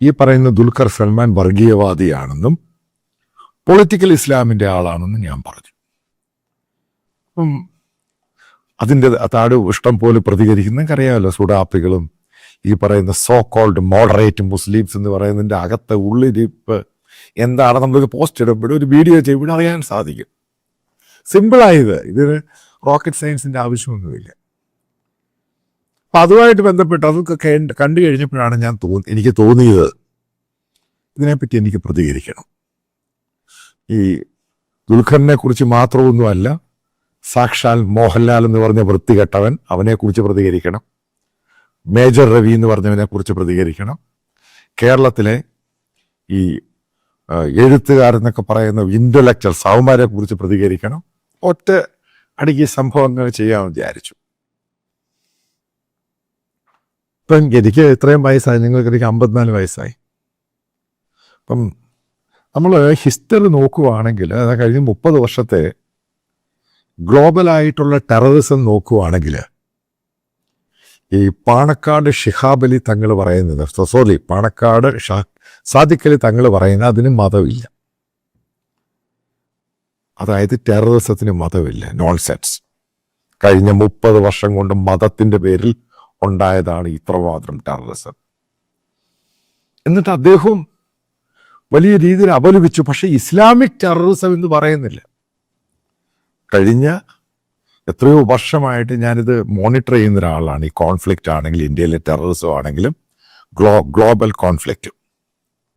ഈ പറയുന്ന ദുൽഖർ സൽമാൻ വർഗീയവാദിയാണെന്നും പൊളിറ്റിക്കൽ ഇസ്ലാമിന്റെ ആളാണെന്നും ഞാൻ പറഞ്ഞു. അതിന്റെ താഴെ ഇഷ്ടം പോലെ പ്രതികരിക്കുന്ന അറിയാമല്ലോ സുഡാപ്പികളും ഈ പറയുന്ന സോ കോൾഡ് മോഡറേറ്റ് മുസ്ലിംസ് എന്ന് പറയുന്നതിന്റെ അകത്തെ ഉള്ളിരിപ്പ് എന്താണ് നമ്മൾ പോസ്റ്റ് ഇടുമ്പോഴും ഒരു വീഡിയോ ചെയ്യുമ്പോഴും അറിയാൻ സാധിക്കും. സിമ്പിളായത് ഇതിന് റോക്കറ്റ് സയൻസിന്റെ ആവശ്യമൊന്നുമില്ല. അപ്പൊ അതുമായിട്ട് ബന്ധപ്പെട്ട് അതൊക്കെ കണ്ടു കഴിഞ്ഞപ്പോഴാണ് ഞാൻ തോന്നി എനിക്ക് തോന്നിയത് ഇതിനെപ്പറ്റി എനിക്ക് പ്രതികരിക്കണം. ഈ ദുൽഖറിനെ കുറിച്ച് മാത്രമൊന്നുമല്ല സാക്ഷാൽ മോഹൻലാൽ എന്ന് പറഞ്ഞ വൃത്തികെട്ടവൻ അവനെ കുറിച്ച് പ്രതികരിക്കണം. മേജർ രവി എന്ന് പറഞ്ഞവനെ കുറിച്ച് പ്രതികരിക്കണം. കേരളത്തിലെ ഈ എഴുത്തുകാരെന്നൊക്കെ പറയുന്ന ഇന്റലക്ച്വൽ സൗമാരെ കുറിച്ച് പ്രതികരിക്കണം. ഒറ്റ അടിക്ക് സംഭവങ്ങൾ ചെയ്യാമെന്ന് വിചാരിച്ചു. ഇപ്പം എനിക്ക് ഇത്രയും വയസ്സായി നിങ്ങൾക്ക് എനിക്ക് അമ്പത്തിനാല് വയസ്സായി. അപ്പം നമ്മൾ ഹിസ്റ്ററി നോക്കുവാണെങ്കിൽ കഴിഞ്ഞ മുപ്പത് വർഷത്തെ ഗ്ലോബലായിട്ടുള്ള ടെററിസം നോക്കുവാണെങ്കിൽ ഈ പാണക്കാട് ഷിഹാബലി തങ്ങൾ പറയുന്നത് സോറി പാണക്കാട് ഷാ സാദിഖലി തങ്ങൾ പറയുന്നത് അതിന് മതമില്ല. അതായത് ടെററിസത്തിന് മതമില്ല നോൺസെറ്റ്സ് കഴിഞ്ഞ മുപ്പത് വർഷം കൊണ്ട് മതത്തിന്റെ പേരിൽ ഉണ്ടായതാണ് ഇത്രമാത്രം ടെററിസം എന്നിട്ട് അദ്ദേഹം വലിയ രീതിയിൽ അപലപിച്ചു. പക്ഷെ ഇസ്ലാമിക് ടെററിസം എന്ന് പറയുന്നില്ല. കഴിഞ്ഞ എത്രയോ വർഷമായിട്ട് ഞാനിത് മോണിറ്റർ ചെയ്യുന്ന ഒരാളാണ്. ഈ കോൺഫ്ലിക്റ്റ് ആണെങ്കിലും ഇന്ത്യയിലെ ടെററിസം ആണെങ്കിലും ഗ്ലോ ഗ്ലോബൽ കോൺഫ്ലിക്റ്റും.